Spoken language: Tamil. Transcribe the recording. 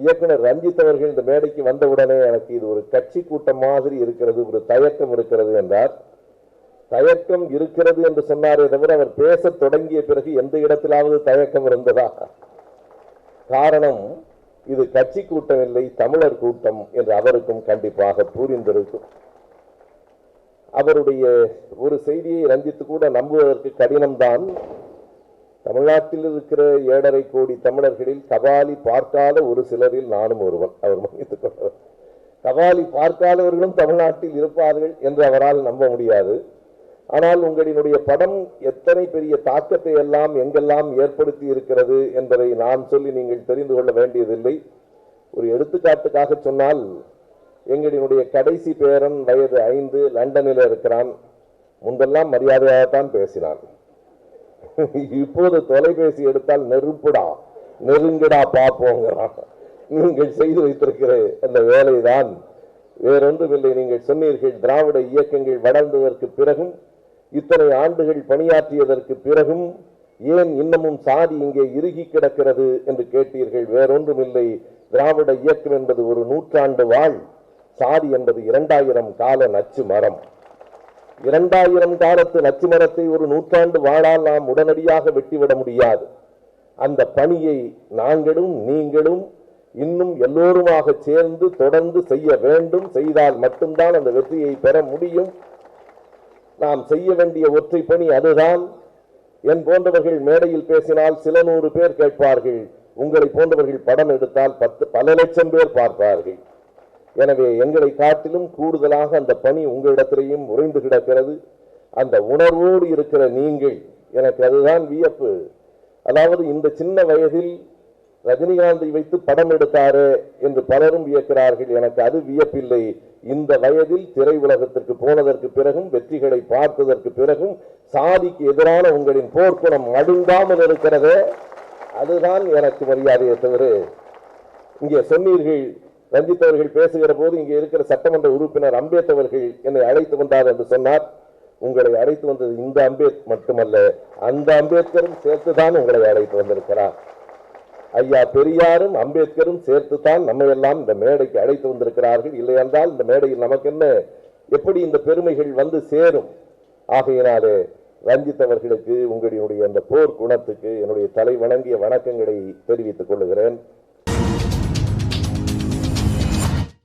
இயக்குனர் ரஞ்சித் அவர்கள் இந்த மேடைக்கு வந்தவுடனே எனக்கு இது ஒரு கட்சி கூட்டம் மாதிரி இருக்கிறது ஒரு தயக்கம் இருக்கிறது என்றார். தயக்கம் இருக்கிறது என்று சொன்னாரே தவிர அவர் பேசத் தொடங்கிய பிறகு எந்த இடத்திலாவது தயக்கம் இருந்ததா? காரணம் இது கட்சி கூட்டம் இல்லை தமிழர் கூட்டம் என்று அவருக்கும் கண்டிப்பாக புரிந்திருக்கும். அவருடைய ஒரு செய்தியை ரஞ்சித்து கூட நம்புவதற்கு கடினம்தான். தமிழ்நாட்டில் இருக்கிற ஏழரை கோடி தமிழர்களில் கபாலி பார்க்காத ஒரு சிலரில் நானும் ஒருவன். அவர் மன்னித்துக் கொண்டவர் கபாலி பார்க்காதவர்களும் தமிழ்நாட்டில் இருப்பார்கள் என்று அவரால் நம்ப முடியாது. ஆனால் உங்களினுடைய படம் எத்தனை பெரிய தாக்கத்தை எல்லாம் எங்கெல்லாம் ஏற்படுத்தி இருக்கிறது என்பதை நான் சொல்லி நீங்கள் தெரிந்து கொள்ள வேண்டியதில்லை. ஒரு எடுத்துக்காட்டுக்காக சொன்னால் எங்களினுடைய கடைசி பேரன் வயது ஐந்து லண்டனில் இருக்கிறான். முன்பெல்லாம் மரியாதையாகத்தான் பேசினான். இப்போது தொலைபேசி எடுத்தால் நெருப்புடா நெருங்குடா பார்ப்போங்கிறான் நீங்கள் செய்து வைத்திருக்கிற அந்த வேலைதான். வேறொன்றுமில்லை நீங்கள் சொன்னீர்கள் திராவிட இயக்கங்கள் வளர்ந்ததற்கு பிறகும் இத்தனை ஆண்டுகள் பணியாற்றியதற்கு பிறகும் ஏன் இன்னமும் சாதி இங்கே இறுகி கிடக்கிறது என்று கேட்டீர்கள்? வேறொன்றுமில்லை திராவிட இயக்கம் என்பது ஒரு நூற்றாண்டு வாழ். சாதி என்பது இரண்டாயிரம் கால நச்சு மரம். இரண்டாயிரம் காலத்து நச்சு மரத்தை ஒரு நூற்றாண்டு வாழால் நாம் உடனடியாக வெட்டிவிட முடியாது. அந்த பணியை நாங்களும் நீங்களும் இன்னும் எல்லோருமாக சேர்ந்து தொடர்ந்து செய்ய வேண்டும். செய்தால் மட்டும்தான் அந்த வெற்றியை பெற முடியும். நாம் செய்ய வேண்டிய ஒற்றை பணி அதுதான். என் போன்றவர்கள் மேடையில் பேசினால் சில நூறு பேர் கேட்பார்கள். உங்களை போன்றவர்கள் படம் எடுத்தால் பத்து பல லட்சம் பேர் பார்ப்பார்கள். எனவே எங்களை காட்டிலும் கூடுதலாக அந்த பணி உங்களிடத்திலேயும் உறைந்து கிடக்கிறது. அந்த உணர்வோடு இருக்கிற நீங்கள் எனக்கு அதுதான் வியப்பு. அதாவது இந்த சின்ன வயதில் ரஜினிகாந்தை வைத்து படம் எடுத்தாரே என்று பலரும் வியக்கிறார்கள். எனக்கு அது வியப்பில்லை. இந்த வயதில் திரை உலகத்திற்கு போனதற்கு பிறகும் வெற்றிகளை பார்த்ததற்கு பிறகும் சாதிக்கு எதிரான உங்களின் போர்க்குணம் மடுங்காமல் இருக்கிறதே அதுதான் எனக்கு மரியாதையை தவிர இங்கே சொன்னீர்கள் ரஞ்சித் அவர்கள் பேசுகிற போது இங்கே இருக்கிற சட்டமன்ற உறுப்பினர் அம்பேத் அவர்கள் என்னை அழைத்து வந்தார் என்று சொன்னார். உங்களை அழைத்து வந்தது இந்த அம்பேத் மட்டுமல்ல அந்த அம்பேத்கரும் சேர்த்துதான் உங்களை அழைத்து வந்திருக்கிறார். ஐயா பெரியாரும் அம்பேத்கரும் சேர்த்துத்தான் நம்ம எல்லாம் இந்த மேடைக்கு அழைத்து வந்திருக்கிறார்கள். இல்லை என்றால் இந்த மேடையில் நமக்கு என்ன எப்படி இந்த பெருமைகள் வந்து சேரும்? ஆகையினாலே ரஞ்சித் அவர்களுக்கு உங்களுடைய அந்த போர் குணத்துக்கு என்னுடைய தலை வணங்கிய வணக்கங்களை தெரிவித்துக் கொள்கிறேன்.